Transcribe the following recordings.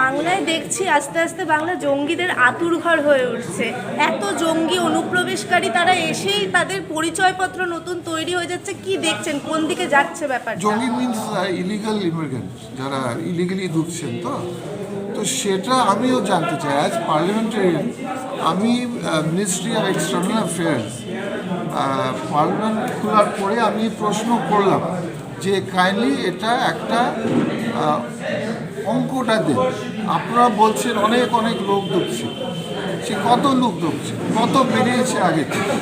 বাংলায় দেখছি আস্তে আস্তে বাংলা জঙ্গিদের আতুর ঘর হয়ে উঠছে। এত জঙ্গি অনুপ্রবেশকারী, তারা এসেই তাদের পরিচয়পত্র নতুন তৈরি হয়ে যাচ্ছে। কি দেখছেন? কোন দিকে যাচ্ছে ব্যাপারটা? জঙ্গি মিনস ইলিগাল ইমিগ্রেন্ট যারা ইলিগালি ঢুকছেন তো? তো সেটা আমিও জানতে চাই। অ্যাজ পার্লামেন্টারিয়ান আমি ministry of external affairs parliament খোলার পরে আমি প্রশ্ন করলাম যে কাইন্ডলি এটা একটা অঙ্কটা দেন। আপনারা বলছেন অনেক অনেক লোক ঢুকছে সে কত লোক ঢুকছে কত বেরিয়েছে আগে থেকে?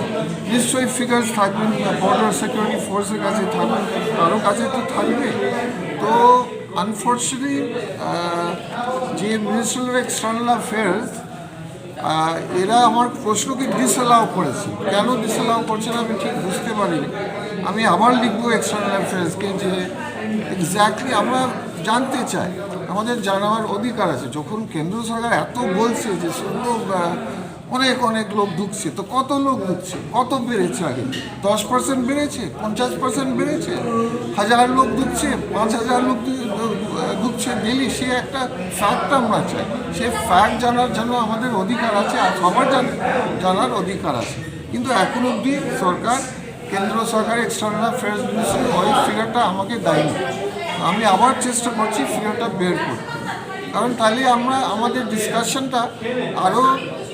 নিশ্চয়ই ফিগার্স থাকবেন বর্ডার সিকিউরিটি ফোর্সের কাছে থাকবেন কারও কাছে তো থাকবে। তো আনফর্চুনেটলি যে মিনিস্ট্রি অফ এক্সটার্নাল অ্যাফেয়ার্স এরা আমার প্রশ্নকে ডিসঅ্যালাউ করেছে। কেন ডিসঅ্যালাউ করছে না আমি ঠিক বুঝতে পারিনি। আমি আবার লিখব এক্সটার্নাল অ্যাফেয়ার্সকে যে এক্স্যাক্টলি আমরা জানতে চাই। আমাদের জানার অধিকার আছে। যখন কেন্দ্র সরকার এত বলছে যে শুধু অনেক অনেক লোক ঢুকছে, তো কত লোক ঢুকছে? কত বেড়েছে আগে? দশ পার্সেন্ট বেড়েছে? পঞ্চাশ পার্সেন্ট বেড়েছে? হাজার লোক ঢুকছে, পাঁচ হাজার লোক ঢুকছে ডেলি সে একটা ফ্যাক্ট আমরা চাই। সে ফ্যাক্ট জানার জন্য আমাদের অধিকার আছে আর সবার জানার অধিকার আছে। কিন্তু এখন অবধি সরকার, কেন্দ্র সরকার এক্সটার্নাল অ্যাফেয়ার্স মিনিস্ট্রি ওই ফিগারটা আমাকে দেয়নি। আমি আবার চেষ্টা করছি ফিগারটা বের করতে। কারণ তাহলে আমরা আমাদের ডিসকাশনটা আরও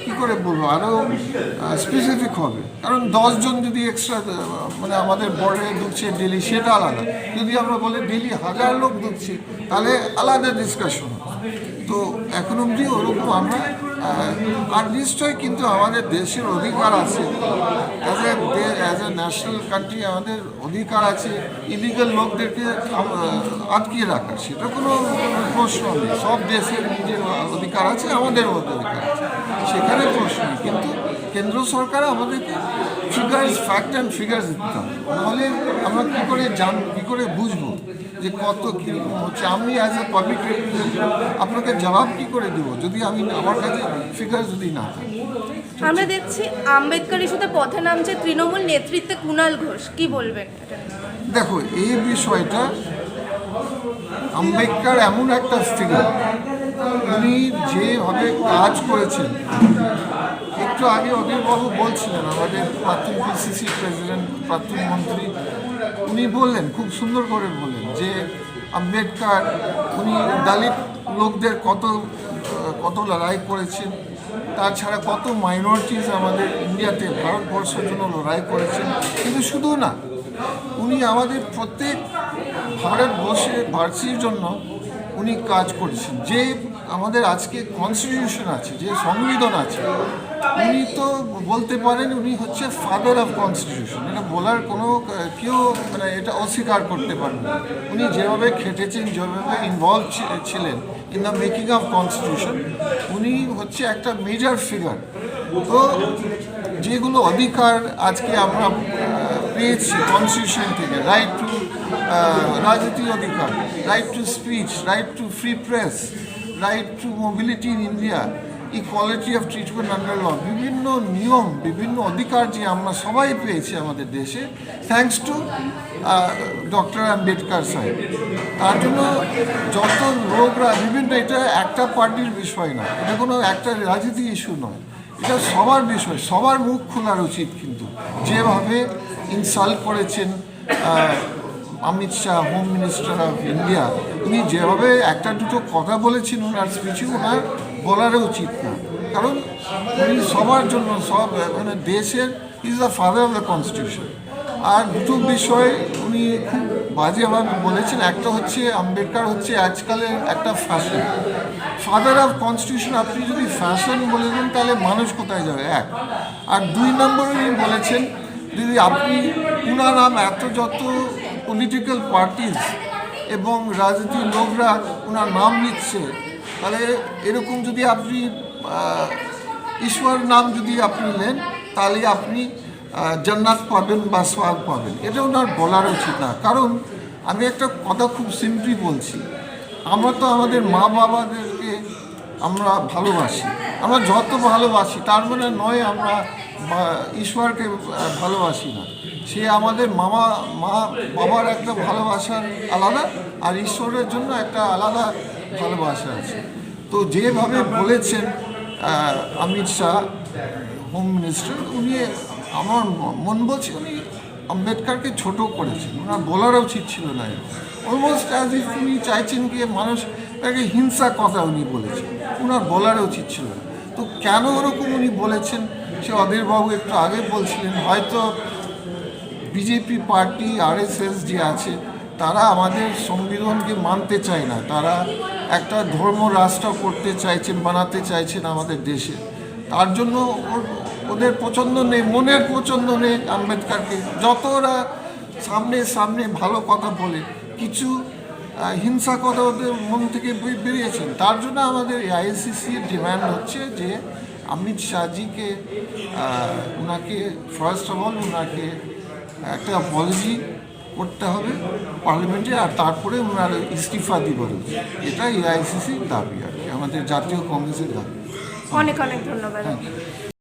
কী করে বলব? আরও স্পেসিফিক হবে। কারণ দশজন যদি এক্সট্রা মানে আমাদের বর্ডারে ঢুকছে ডেলি সেটা আলাদা। যদি আমরা বলি ডেলি হাজার লোক ঢুকছি, তাহলে আলাদা ডিসকাশন তো এখন অবধি ওরকম আমরা আর নিশ্চয়ই কিন্তু আমাদের দেশের অধিকার আছে। As a as a national country আমাদের অধিকার আছে ইলিগাল লোকদেরকে আটকিয়ে রাখার। সেটা কোনো প্রশ্ন নেই। সব দেশের নিজের অধিকার আছে, আমাদের অধিকার আছে। সেখানে প্রশ্ন কিন্তু কেন্দ্র সরকার আমাদেরকে ফিগার্স ফ্যাক্ট অ্যান্ড ফিগার্স দিতে হবে। নাহলে আমরা কী করে জান কী করে বুঝব যে কত কীরকম হচ্ছে? আমি অ্যাজ এ পাবলিক রিপ্রেজেন্টেটিভ আপনাকে জবাব কী করে দেবো যদি আমি আমার কাছে ফিগার যদি না থাকে? আমরা দেখছি আম্বেদকর ইস্যুতে পথে নামছে তৃণমূল নেতৃত্বে কুণাল ঘোষ। কি বলবেন? দেখো এই বিষয়টা আম্বেদকর এমন একটা ফিগার উনি যেভাবে কাজ করেছেন একটু আগে অধীরবাবু বলছিলেন, আমাদের প্রাক্তন পিসিসি প্রেসিডেন্ট প্রাক্তন মন্ত্রী, উনি বললেন, খুব সুন্দর করে বললেন যে আম্বেদকর, উনি দলিত লোকদের কত কত লড়াই করেছেন, তাছাড়া কত মাইনরিটিস আমাদের ইন্ডিয়াতে, ভারতবর্ষের জন্য লড়াই করেছেন, কিন্তু শুধু না, উনি আমাদের প্রত্যেক ভারতবর্ষের ভারতীর জন্য উনি কাজ করেছেন, যে আমাদের আজকে কনস্টিটিউশন আছে, যে সংবিধান আছে, উনি তো বলতে পারেন উনি হচ্ছে ফাদার অফ কনস্টিটিউশন এটা বলার কোনো, কেউ মানে এটা অস্বীকার করতে পারেন উনি যেভাবে খেটেছেন, যেভাবে ইনভলভ ছিলেন in the making of constitution উনি হচ্ছে একটা মেজর ফিগার তো যেগুলো অধিকার আজকে আমরা পেয়েছি কনস্টিটিউশন থেকে রাইট টু রাজনীতি অধিকার right to speech right to free press right to mobility in India equality of treatment under law বিভিন্ন নিয়ম, বিভিন্ন অধিকার যে আমরা সবাই পেয়েছি আমাদের দেশে থ্যাঙ্কস টু ডক্টর আম্বেদকর সাহেব তার জন্য যত লোকরা বিভিন্ন এটা একটা পার্টির বিষয় না। এটা কোনো একটা রাজনীতি ইস্যু নয়। এটা সবার বিষয়, সবার মুখ খোলার উচিত কিন্তু। যেভাবে ইনসাল্ট করেছেন Amit Shah home minister of India উনি যেভাবে একটা দুটো কথা বলেছেন, ওনার স্পিচে ওনার বলারও উচিত না। কারণ উনি সবার জন্য, সব মানে দেশের is the father of the constitution আর দুটো বিষয় উনি খুব বাজেভাবে বলেছেন। একটা হচ্ছে, আম্বেদকর হচ্ছে আজকালের একটা ফ্যাশন ফাদার অফ কনস্টিটিউশন আপনি যদি ফ্যাশন বলে দেন, তাহলে মানুষ কোথায় যাবে? এক। আর দুই নম্বর উনি বলেছেন যদি আপনি, উনার নাম এত যত পলিটিক্যাল পার্টিস এবং রাজনীতির লোকরা ওনার নাম নিচ্ছে। তাহলে এরকম যদি আপনি আহ, ঈশ্বর নাম যদি আপনি নেন তাহলে আপনি জান্নাত পাবেন বা সোয়াগ পাবেন। এটা ওনার বলার উচিত না। কারণ আমি একটা কথা খুব সিম্পলি বলছি। আমরা তো আমাদের মা বাবাদেরকে আমরা ভালোবাসি। আমরা যত ভালোবাসি তার মানে নয় আমরা ঈশ্বরকে ভালোবাসি না। সে আমাদের মামা, মা, বাবার একটা ভালোবাসার আলাদা আর ঈশ্বরের জন্য একটা আলাদা ভালোবাসা আছে। তো যেভাবে বলেছেন অমিত শাহ, হোম মিনিস্টার, উনি আমার মন বলছে উনি আম্বেদকারকে ছোট করেছেন। ওনার বলার উচিত ছিল না। অলমোস্ট অ্যাজ ইফ উনি চাইছেন কি মানুষ তাকে হিংসা কথা উনি বলেছেন। ওনার বলার উচিত ছিল না। তো কেন ওরকম উনি বলেছেন? সে অধীরবাবু একটু আগে বলছিলেন, হয়তো বিজেপি পার্টি আরএসএস যে আছে, তারা আমাদের সংবিধানকে মানতে চায় না। তারা একটা ধর্ম রাষ্ট্র করতে চাইছেন, বানাতে চাইছেন আমাদের দেশে। তার জন্য ওদের পছন্দ নেই, মনের পছন্দ নেই আম্বেদকারকে। যত ওরা সামনে সামনে ভালো কথা বলে, কিছু হিংসা কথা ওদের মন থেকে বেরিয়েছেন। তার জন্য আমাদের আইসিসির ডিমান্ড হচ্ছে যে অমিত শাহজিকে ওনাকে ফার্স্ট অফ অল ওনাকে একটা পলিসি করতে হবে পার্লামেন্টে আর তারপরে ওনার ইস্তিফা দিবার এটা এআইসিসির দাবি আর কি আমাদের জাতীয় কংগ্রেসের দাবি। অনেক অনেক ধন্যবাদ। ইউ